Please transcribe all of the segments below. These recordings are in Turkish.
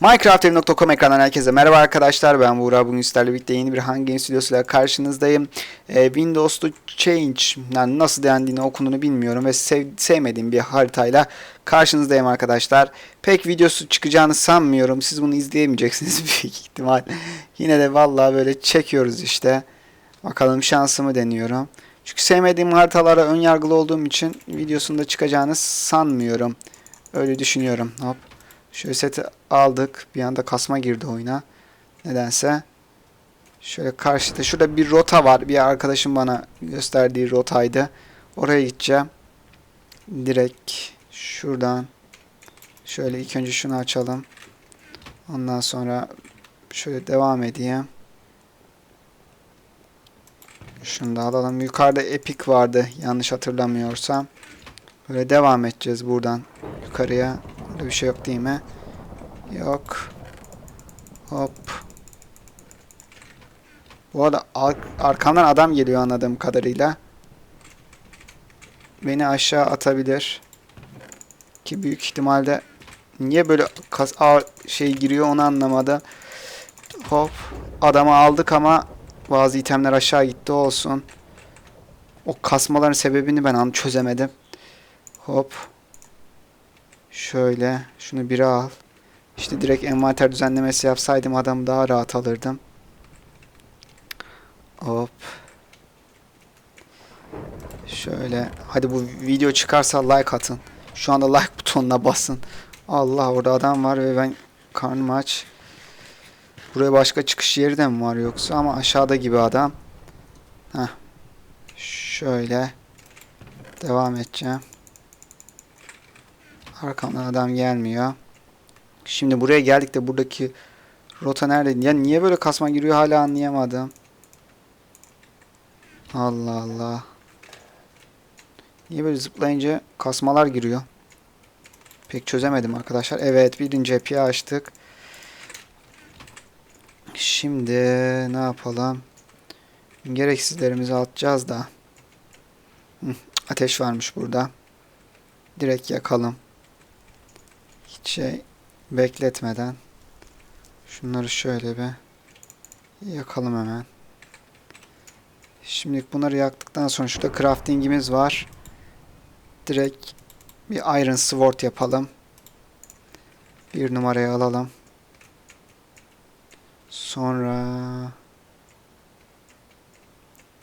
Minecraft.com ekranından herkese merhaba arkadaşlar. Ben Buğra. Bugün sizlerle birlikte yeni bir Hunger Games videosuyla karşınızdayım. Ee, Windows'lu Change yani nasıl dendiğini okunduğunu bilmiyorum ve sev, sevmediğim bir haritayla karşınızdayım arkadaşlar. Pek videosu çıkacağını sanmıyorum. Siz bunu izleyemeyeceksiniz büyük ihtimal. Yine de vallahi böyle çekiyoruz işte. Bakalım şansımı deniyorum. Çünkü sevmediğim haritalara ön yargılı olduğum için videosunda çıkacağını sanmıyorum. Öyle düşünüyorum. Hop Şöyle seti aldık. Bir anda kasma girdi oyuna. Nedense. Şöyle karşıda. Şurada bir rota var. Bir arkadaşım bana gösterdiği rotaydı. Oraya gideceğim. Direkt şuradan. Şöyle ilk önce şunu açalım. Ondan sonra şöyle devam edeyim. Şunu da alalım. Yukarıda Epic vardı. Yanlış hatırlamıyorsam. Böyle devam edeceğiz buradan yukarıya. Burada bir şey yok değil mi? Yok. Hop. Bu arada ar arkamdan adam geliyor anladığım kadarıyla. Beni aşağı atabilir. Ki büyük ihtimalle niye böyle kas şey giriyor onu anlamadı. Hop. Adamı aldık ama bazı itemler aşağı gitti olsun. O kasmaların sebebini ben an çözemedim. Hop. Şöyle. Şunu biri al. İşte direkt envanter düzenlemesi yapsaydım adamı daha rahat alırdım. Hop. Şöyle. Hadi bu video çıkarsa like atın. Şu anda like butonuna basın. Allah orada adam var ve ben karnım aç. Buraya başka çıkış yeri de mi var yoksa ama aşağıda gibi adam. Heh. Şöyle. Devam edeceğim. Arkamdan adam gelmiyor. Şimdi buraya geldik de buradaki rota nerede? Ya niye böyle kasma giriyor hala anlayamadım. Allah Allah. Niye böyle zıplayınca kasmalar giriyor? Pek çözemedim arkadaşlar. Evet birinci epiyi açtık. Şimdi ne yapalım? Gereksizlerimizi atacağız da. Ateş varmış burada. Direkt yakalım. Şey bekletmeden şunları şöyle bir yakalım hemen. Şimdi bunları yaktıktan sonra şurada craftingimiz var. Direkt bir iron sword yapalım. Bir numarayı alalım. Sonra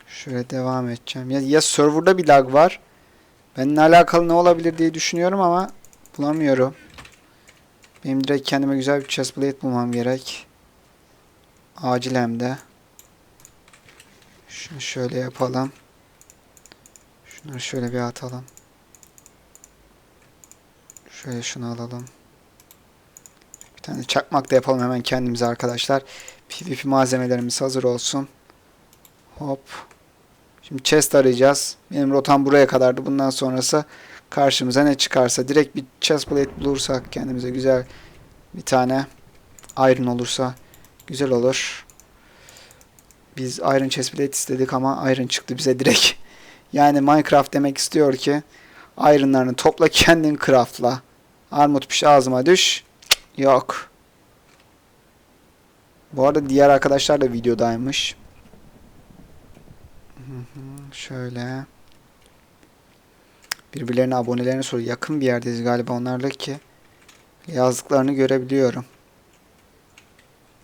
şöyle devam edeceğim. Ya, ya serverda bir lag var. Benimle alakalı ne olabilir diye düşünüyorum ama bulamıyorum. Benim direkt kendime güzel bir chestplate bulmam gerek. Acil hem de. Şunu şöyle yapalım. Şunları şöyle bir atalım. Şöyle şunu alalım. Bir tane çakmak da yapalım hemen kendimize arkadaşlar. PvP malzemelerimiz hazır olsun. Hop. Şimdi chest arayacağız. Benim rotam buraya kadardı. Bundan sonrası karşımıza ne çıkarsa direkt bir chest bulursak kendimize güzel bir tane iron olursa güzel olur. Biz iron chest istedik ama iron çıktı bize direkt. Yani Minecraft demek istiyor ki ironlarını topla kendin craftla. Armut piş ağzıma düş. Yok. Bu arada diğer arkadaşlar da videodaymış. Şöyle. Birbirlerine abonelerini soruyor. Yakın bir yerdeyiz galiba onlarla ki yazdıklarını görebiliyorum.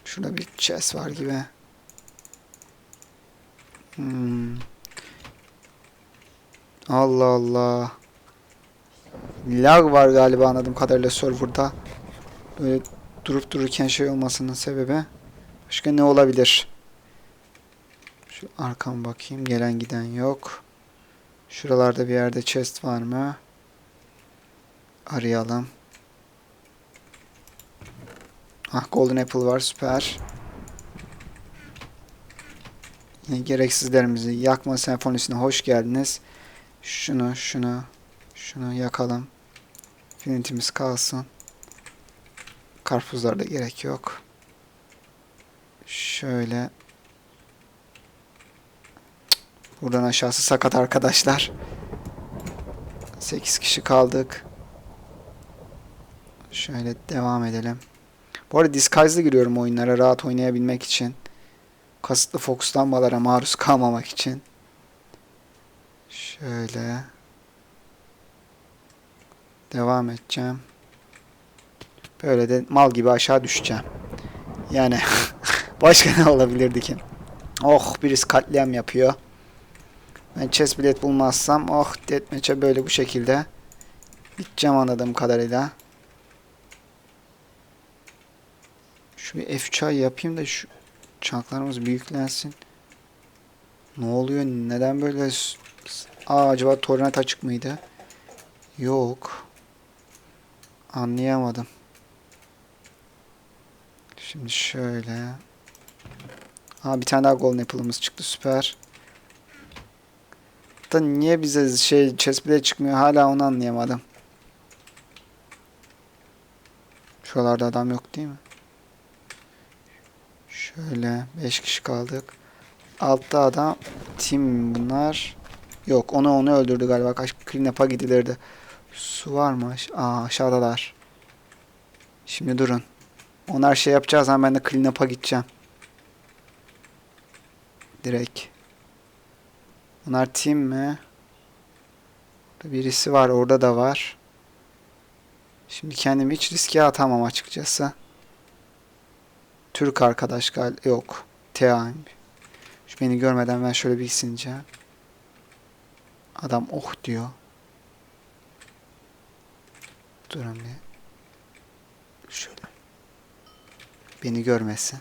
Şurada bir chest var gibi. Hmm. Allah Allah. Lag var galiba anladığım kadarıyla serverda. Böyle durup dururken şey olmasının sebebi. Başka ne olabilir? Şu arkam bakayım. Gelen giden yok. Şuralarda bir yerde chest var mı? Arayalım. Ah golden apple var süper. Yine gereksizlerimizi yakma senfonisine hoş geldiniz. Şunu şunu şunu yakalım. Finitimiz kalsın. Karpuzlarda gerek yok. Şöyle. Buradan aşağısı sakat arkadaşlar. 8 kişi kaldık. Şöyle devam edelim. Bu arada disguise'lı giriyorum oyunlara rahat oynayabilmek için. Kasıtlı fokuslanmalara maruz kalmamak için. Şöyle. Devam edeceğim. Böyle de mal gibi aşağı düşeceğim. Yani başka ne olabilirdi ki? Oh birisi katliam yapıyor. Ben chest bilet bulmazsam oh deathmatch'e böyle bu şekilde gideceğim anladığım kadarıyla. Şu bir F3 yapayım da şu çanklarımız büyüklensin. Ne oluyor? Neden böyle? Aa acaba torrent açık mıydı? Yok. Anlayamadım. Şimdi şöyle. Aa bir tane daha golden apple'ımız çıktı süper. Da niye bize şey chest bile çıkmıyor hala onu anlayamadım. Şuralarda adam yok değil mi? Şöyle 5 kişi kaldık. Altta adam tim bunlar. Yok onu onu öldürdü galiba. Kaç clean up'a gidilirdi. Su var mı? Aa aşağıdalar. Şimdi durun. Onlar şey yapacağız ama ben de clean up'a gideceğim. Direkt. Bunlar team mi? Birisi var. Orada da var. Şimdi kendimi hiç riske atamam açıkçası. Türk arkadaş gal yok. TA. Şu beni görmeden ben şöyle bir sineceğim. Adam oh diyor. Durun bir. Şöyle. Beni görmesin.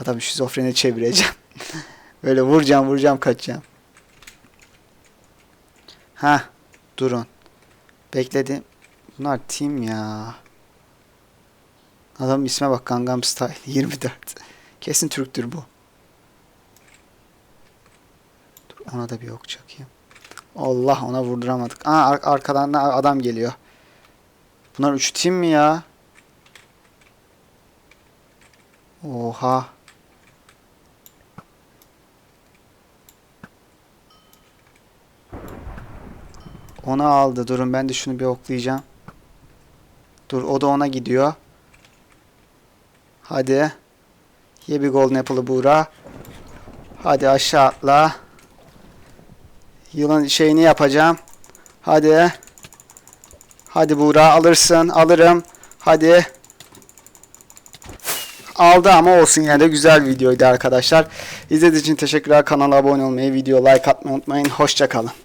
Adam şizofreni çevireceğim. Böyle vuracağım vuracağım kaçacağım. Ha, durun. Bekledim. Bunlar team ya. Adamın isme bak Gangnam Style 24. Kesin Türktür bu. Dur ona da bir ok çakayım. Allah ona vurduramadık. Aa ar- arkadan da adam geliyor. Bunlar 3 team mi ya? Oha. Onu aldı. Durun ben de şunu bir oklayacağım. Dur o da ona gidiyor. Hadi. Ye bir golden apple'ı Buğra. Hadi aşağı atla. Yılın şeyini yapacağım. Hadi. Hadi Buğra alırsın. Alırım. Hadi. Aldı ama olsun yine de güzel videoydu arkadaşlar. İzlediğiniz için teşekkürler. Kanala abone olmayı, video like atmayı unutmayın. Hoşçakalın.